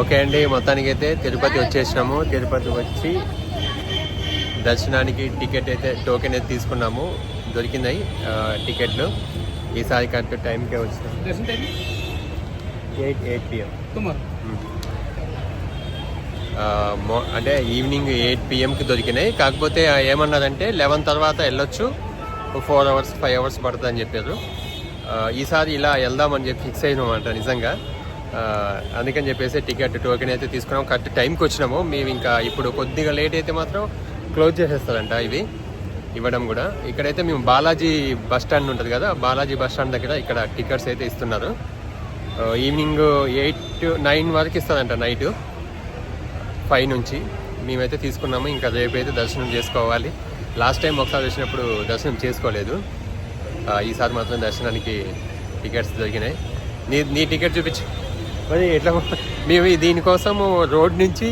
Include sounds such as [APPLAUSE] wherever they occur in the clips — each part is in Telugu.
ఓకే అండి మొత్తానికి అయితే తిరుపతి వచ్చేసినాము. తిరుపతి వచ్చి దర్శనానికి టికెట్ అయితే టోకెన్ అయితే తీసుకున్నాము. దొరికినాయి టికెట్లు. ఈసారి కరెక్ట్ టైంకే వచ్చినాము. Eight eight PM. అంటే ఈవినింగ్ ఎయిట్ పిఎంకి దొరికినాయి. కాకపోతే ఏమన్నారంటే లెవెన్ తర్వాత వెళ్ళొచ్చు. ఫోర్ అవర్స్ ఫైవ్ అవర్స్ పడుతుందని చెప్పారు. ఈసారి ఇలా వెళ్దామని చెప్పి ఫిక్స్ అయినామంట నిజంగా. అందుకని చెప్పేసి టికెట్ టోకెన్ అయితే తీసుకున్నాం. కరెక్ట్ టైంకి వచ్చినాము. మేము ఇంకా ఇప్పుడు కొద్దిగా లేట్ అయితే మాత్రం క్లోజ్ చేసేస్తారంట ఇవి. ఇవ్వడం కూడా. ఇక్కడైతే మేము బాలాజీ బస్ స్టాండ్ ఉంటుంది కదా బాలాజీ బస్ స్టాండ్ దగ్గర ఇక్కడ టికెట్స్ అయితే ఇస్తున్నారు. ఈవినింగ్ ఎయిట్ నైన్ వరకు ఇస్తుందంట నైట్. ఫైవ్ నుంచి మేమైతే తీసుకున్నాము. ఇంకా రేపు అయితే దర్శనం చేసుకోవాలి. లాస్ట్ టైం ఒకసారి వచ్చినప్పుడు దర్శనం చేసుకోలేదు. ఈసారి మాత్రం దర్శనానికి టికెట్స్ దొరికినాయి. నీ నీ టికెట్ చూపించు. మరి ఎట్లా మేము ఈ దీనికోసము రోడ్ నుంచి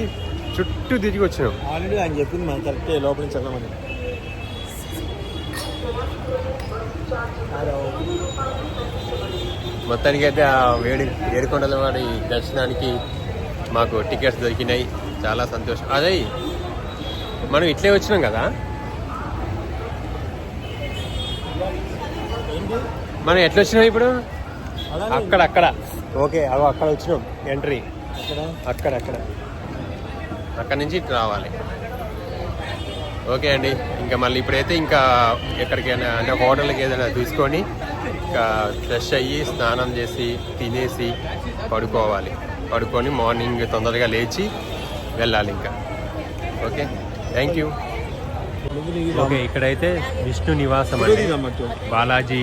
చుట్టూ తిరిగి వచ్చినాం. ఆల్రెడీ ఆయన చెప్పింది మనం కరెక్ట్ లోపల నుంచి వెళ్ళమని మొత్తానికి అయితే ఆ వేడి ఏడుకొండల వాడి దర్శనానికి మాకు టికెట్స్ దొరికినాయి. చాలా సంతోషం. అదే మనం ఇట్లే వచ్చినాం కదా? మనం ఎట్లా వచ్చినాం ఇప్పుడు? అక్కడ అక్కడ. ఓకే అగో అక్కడ వచ్చినాం. ఎంట్రీ అక్కడ? అక్కడ అక్కడ. అక్కడ నుంచి ఇటు రావాలి. ఓకే అండి. ఇంకా మళ్ళీ ఇప్పుడైతే ఇంకా ఎక్కడికైనా అంటే హోటల్కి ఏదైనా తీసుకొని ఇంకా ఫ్రెష్ అయ్యి స్నానం చేసి తినేసి పడుకోవాలి. పడుకొని మార్నింగ్ తొందరగా లేచి వెళ్ళాలి ఇంకా. ఓకే? థ్యాంక్ యూ ఓకే ఇక్కడైతే విష్ణు నివాసం అండి. బాలాజీ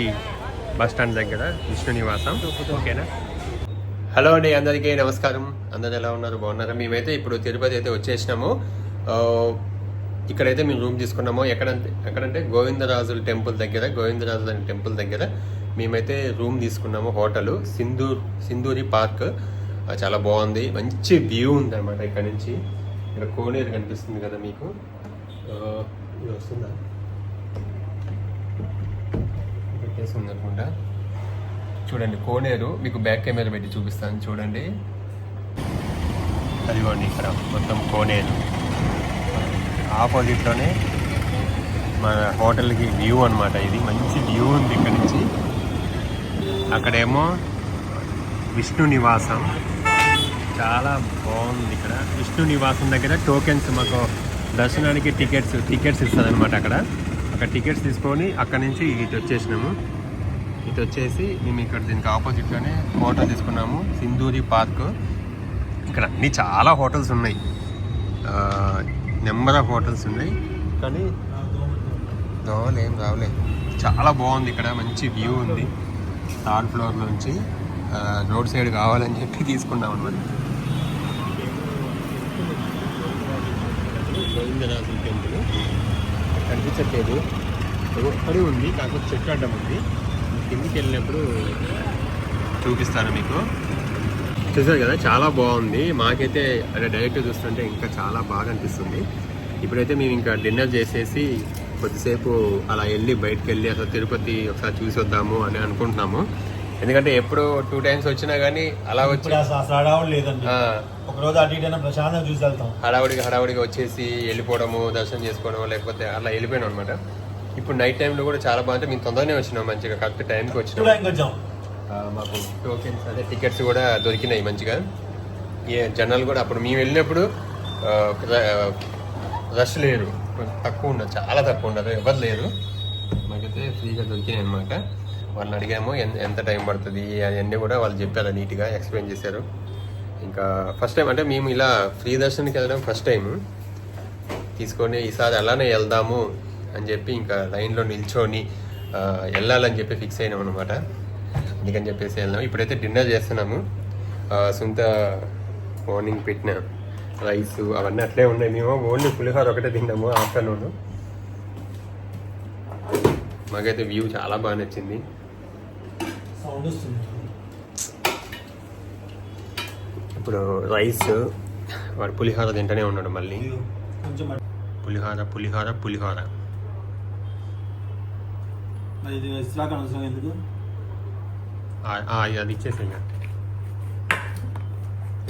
బస్ స్టాండ్ దగ్గర విష్ణు నివాసం. ఓకేనా? హలో అండి అందరికీ నమస్కారం. అందరు ఎలా ఉన్నారు? బాగున్నారా? మేమైతే ఇప్పుడు తిరుపతి అయితే వచ్చేసినాము. ఇక్కడైతే మేము రూమ్ తీసుకున్నాము. ఎక్కడంటే ఎక్కడంటే గోవిందరాజుల టెంపుల్ దగ్గర గోవిందరాజుల టెంపుల్ దగ్గర మేమైతే రూమ్ తీసుకున్నాము హోటల్. సింధూర్ సింధూరి పార్క్. చాలా బాగుంది. మంచి వ్యూ ఉందన్నమాట ఇక్కడ నుంచి. ఇక్కడ కోనేరు కనిపిస్తుంది కదా మీకు? వస్తుందా? పెట్టేసి అనుకుంటా. చూడండి కోనేరు మీకు బ్యాక్ కెమెరా పెట్టి చూపిస్తాను. చూడండి. అదిగోండి ఇక్కడ మొత్తం కోనేరు. ఆపోజిట్లోనే మన హోటల్కి వ్యూ అనమాట ఇది. మంచి వ్యూ ఉంది ఇక్కడ నుంచి. అక్కడేమో విష్ణు నివాసం. చాలా బాగుంది ఇక్కడ. విష్ణు నివాసం దగ్గర టోకెన్స్ మాకు దర్శనానికి టికెట్స్ టికెట్స్ ఇస్తుందన్నమాట అక్కడ. అక్కడ టికెట్స్ తీసుకొని అక్కడ నుంచి ఇటు వచ్చేసినాము. ఇటు వచ్చేసి మేము ఇక్కడ దీనికి ఆపోజిట్లోనే హోటల్ తీసుకున్నాము. సింధూరి పార్క్ ఇక్కడ అన్ని చాలా హోటల్స్ ఉన్నాయి. నెంబర్ ఆఫ్ హోటల్స్ ఉన్నాయి. కానీ దోమలు ఏం రావలే. చాలా బాగుంది ఇక్కడ మంచి వ్యూ ఉంది. థర్డ్ ఫ్లోర్ నుంచి రోడ్ సైడ్ కావాలని చెప్పి తీసుకున్నాం అనమాట గోవిందరాజుల టెంపుల్ కనిపించట్లేదు. ఒక్కడే ఉంది కాకపోతే చెట్టు అడ్డం ఉంది. కిందికి వెళ్ళినప్పుడు చూపిస్తాను మీకు. చూసారు కదా చాలా బాగుంది. మాకైతే అదే డైరెక్ట్ చూస్తుంటే ఇంకా చాలా బాగా అనిపిస్తుంది. ఇప్పుడైతే మేము ఇంకా డిన్నర్ చేసేసి కొద్దిసేపు అలా వెళ్ళి బయటకు వెళ్ళి అసలు తిరుపతి ఒకసారి చూసి వద్దాము అని అనుకుంటున్నాము. ఎందుకంటే ఎప్పుడు టూ టైమ్స్ వచ్చినా కానీ అలా వచ్చి అసలు హడావుడు లేదండి. ఆ, ఒక రోజు అటు ఇటు అయినా ప్రశాంతంగా చూసి వెళ్తాం హడావుడిగా హడావుడిగా వచ్చేసి వెళ్ళిపోవడము దర్శనం చేసుకోవడం లేకపోతే అలా వెళ్ళిపోయాను అనమాట ఇప్పుడు నైట్ టైంలో కూడా చాలా బాగుంటే మేము తొందరనే వచ్చినాం మంచిగా కరెక్ట్ టైంకి వచ్చినాం. మాకు టోకెన్స్ అదే టికెట్స్ కూడా దొరికినాయి మంచిగా. ఏ జనాలు కూడా అప్పుడు మేము వెళ్ళినప్పుడు రష్ లేరు. తక్కువ ఉన్నారు చాలా తక్కువ ఉన్నారు ఎవరు లేరు. మాకైతే ఫ్రీగా దొరికినాయి అనమాట వాళ్ళని అడిగాము ఎంత టైం పడుతుంది అవన్నీ కూడా వాళ్ళు చెప్పారు నీట్గా ఎక్స్ప్లెయిన్ చేశారు. ఇంకా ఫస్ట్ టైం అంటే మేము ఇలా ఫ్రీ దర్శనానికి వెళ్ళడం ఫస్ట్ టైం తీసుకొని ఈసారి అలానే వెళ్దాము అని చెప్పి ఇంకా లైన్లో నిల్చొని వెళ్ళాలని చెప్పి ఫిక్స్ అయినాం అనమాట అందుకని చెప్పేసి వెళ్ళాము ఇప్పుడైతే డిన్నర్ చేస్తున్నాము. సొంత మార్నింగ్ పెట్టిన రైస్ అవన్నీ అట్లే ఉన్నాయి. మేము ఓన్లీ పులిహోర ఒకటే తిన్నాము ఆఫ్టర్నూన్. మాకైతే వ్యూ చాలా బాగా నచ్చింది. సౌండ్ వస్తుంది ఇప్పుడు రైస్ వాడు పులిహోర తింటూనే ఉన్నాడు మళ్ళీ. కొంచెం పులిహోర పులిహోర పులిహోర. మరి ఇది ఇస్లాక్ అనవసరం ఎందుకు? అది ఇచ్చేసి ఇంకా.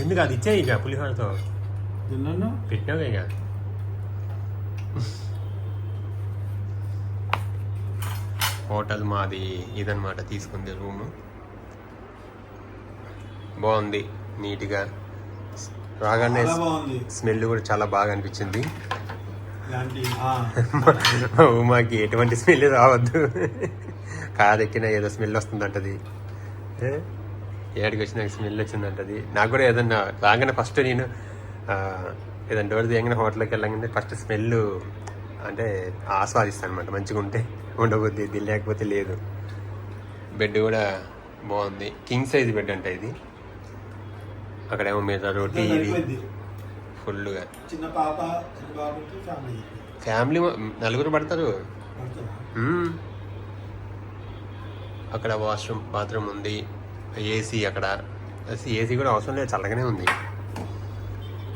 ఎందుకు అది ఇచ్చే ఇక పులిహోరతో? పెట్టినావు ఇక. హోటల్ మాది ఇదన్నమాట తీసుకుంది రూము. బాగుంది నీట్గా. రాగానే స్మెల్ కూడా చాలా బాగా అనిపించింది. ఉమాకి ఎటువంటి స్మెల్ రావద్దు. కారు ఎక్కినా ఏదో స్మెల్ వస్తుందంటది? ఏడికి వచ్చిన స్మెల్ వచ్చిందంటది. నాకు కూడా ఏదన్నా రాగానే ఫస్ట్ నేను ఆ, ఏదైనా డోర్ తీయగానే హోటల్కి వెళ్ళగానే ఫస్ట్ స్మెల్ అంటే ఆస్వాదిస్తాను అనమాట మంచిగా ఉంటే ఉండబోద్ది ఇది లేకపోతే లేదు. బెడ్ కూడా బాగుంది. కింగ్ సైజ్ బెడ్ అంటే ఇది. అక్కడేమో మీద రోటీ ఇది. ఫుల్గా చిన్న పాప చిన్న బాబుకి ఫ్యామిలీ ఫ్యామిలీ నలుగురు పడతారు. అక్కడ వాష్రూమ్ బాత్రూమ్ ఉంది. ఏసీ అక్కడ. ఏసీ కూడా అవసరం లేదు. చల్లగానే ఉంది.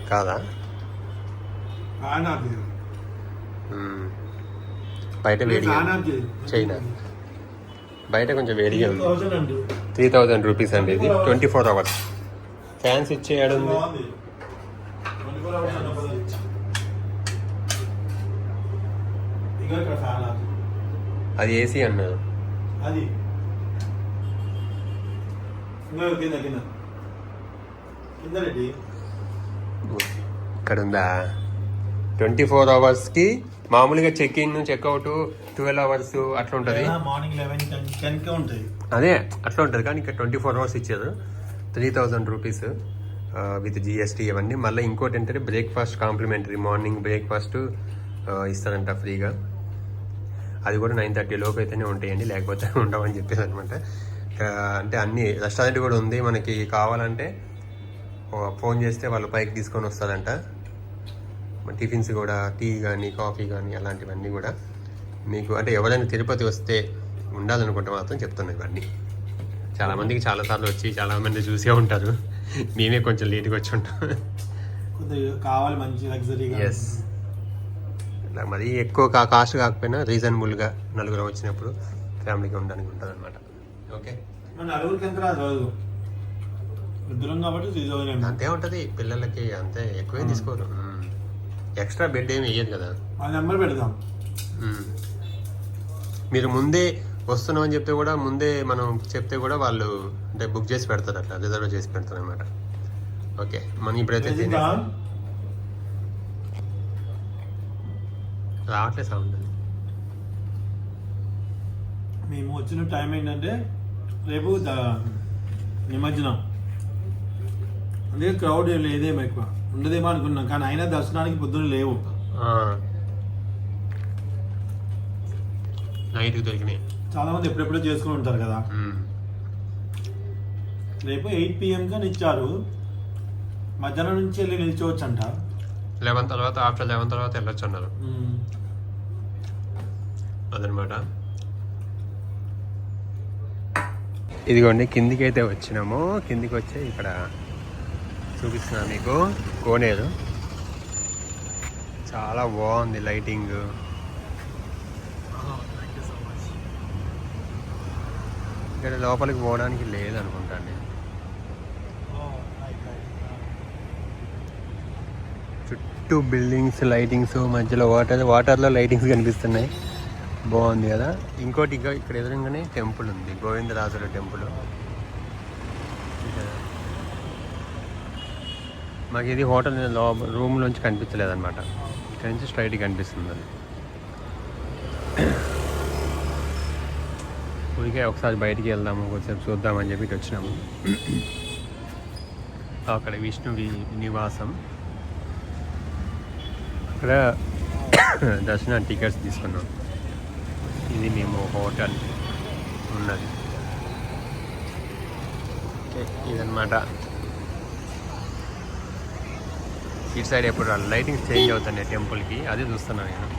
కాదా ఫ్యాన్ ఆఫ్ చేయి. మ్మ్. బయట వేడిగా. చైనా. బయట కొంచెం వేడిగా ఉంది. 1000 అండి. త్రీ థౌజండ్ రూపీస్ అండి ఇది. Twenty four hours. ఫ్యాన్స్ ఇచ్చే ఏడు ఉంది. బాగుంది. 24 hours అన్నప్పుడు. ఇగో ఇక్కడ ఫ్యాన్ ఆఫ్ అది ఏసీ అన్నారు అది. ఇక్కడ ఉందా ట్వంటీ ఫోర్ అవర్స్కి మామూలుగా check in checkout twelve hours అట్లా ఉంటుంది. మార్నింగ్ లెవెన్ టెన్కే అదే అట్లా ఉంటుంది. కానీ ఇక్కడ ట్వంటీ ఫోర్ అవర్స్ ఇచ్చారు. Three thousand rupees with GST ఇవన్నీ. మళ్ళీ ఇంకోటి ఏంటంటే బ్రేక్ఫాస్ట్ కాంప్లిమెంటరీ మార్నింగ్ బ్రేక్ఫాస్ట్ ఇస్తారంట ఫ్రీగా. అది కూడా నైన్ థర్టీ లోపు అయితేనే ఉంటాయండి. లేకపోతే ఉండవని చెప్పేసి అనమాట అంటే అన్ని రెస్టారెంట్ కూడా ఉంది. మనకి కావాలంటే ఫోన్ చేస్తే వాళ్ళు పైకి తీసుకొని వస్తారంట. టిఫిన్స్ కూడా టీ కానీ కాఫీ కానీ అలాంటివన్నీ కూడా మీకు అంటే ఎవరైనా తిరుపతి వస్తే ఉండాలనుకుంటే మాత్రం చెప్తున్నాను ఇవన్నీ. చాలా మందికి చాలా సార్లు వచ్చి చాలా మంది చూసే ఉంటారు. మేమే కొంచెం లేట్గా వచ్చి ఉంటాం. కావాలి మంచి లగ్జరీగా ఎస్ ఇలా మరీ ఎక్కువ కా కాస్ట్ కాకపోయినా రీజనబుల్గా నలుగురు వచ్చినప్పుడు ఫ్యామిలీకి ఉండడానికి ఉంటుంది అనమాట ఓకే? మన నలుగురికి ఎంత రాదు. రోజు ఇద్దరం కాబట్టి త్రీ థౌసండ్ అంతే ఉంటుంది. పిల్లలకి అంతే. ఎక్కువే తీసుకోరు. ఎక్స్ట్రా బెడ్ ఏమి వేయదు కదా. ఆ నెంబర్ పెడదాం. మీరు ముందే వస్తున్నాం అని చెప్తే కూడా ముందే మనం చెప్తే కూడా వాళ్ళు అంటే బుక్ చేసి పెడతారు అట్లా రిజర్వ్ చేసి పెడతారు అనమాట ఓకే మనం ఇప్పుడైతే? రావట్లే సౌండ్ మేము వచ్చిన టైం ఏంటంటే రేపు నిమజ్జనం. అందుకే క్రౌడ్ లేదేమో ఎక్కువ. ఉండదేమో అనుకున్నాం కానీ అయినా దర్శనానికి పొద్దున్న లేవు. నైట్కి దొరికినాయి. చాలా మంది ఎప్పుడెప్పుడో చేసుకుని ఉంటారు కదా. రేపు ఎయిట్ పిఎం కానీ ఇచ్చారు. మధ్యాహ్నం నుంచి వెళ్ళి నిల్చోవచ్చు అంట లెవెన్ తర్వాత ఆఫ్టర్ లెవెన్ తర్వాత వెళ్ళొచ్చు అన్నారు. అదనమాట. ఇదిగోండి కిందికి అయితే వచ్చినాము. కిందికి వచ్చి ఇక్కడ. చూపిస్తున్నాను మీకు. కోనేరు. చాలా బాగుంది లైటింగ్. ఇక్కడ లోపలికి పోవడానికి లేదు అనుకుంటాను చుట్టూ బిల్డింగ్స్ లైటింగ్స్ మధ్యలో వాటర్ వాటర్లో లైటింగ్స్ కనిపిస్తున్నాయి. బాగుంది కదా. ఇంకోటి ఇంకా ఇక్కడ ఎదురుగానే టెంపుల్ ఉంది. గోవిందరాజుల టెంపుల్. మాకు ఇది హోటల్ రూమ్ నుంచి కనిపించలేదు అనమాట ఇక్కడ నుంచి స్ట్రైట్ కనిపిస్తుంది అది. ఊరికే ఒకసారి బయటికి వెళ్దాము కొంచెం చూద్దామని చెప్పి ఇటు వచ్చినాము. అక్కడ విష్ణు నివాసం. అక్కడ [COUGHS] దర్శన టికెట్స్ తీసుకున్నాం. ఇది మేము హోటల్ ఉన్నది. ఓకే ఇదన్నమాట. ఇటు సైడ్ ఎప్పుడు లైటింగ్స్ చేంజ్ అవుతున్నాయి టెంపుల్కి. అది చూస్తున్నాను నేను.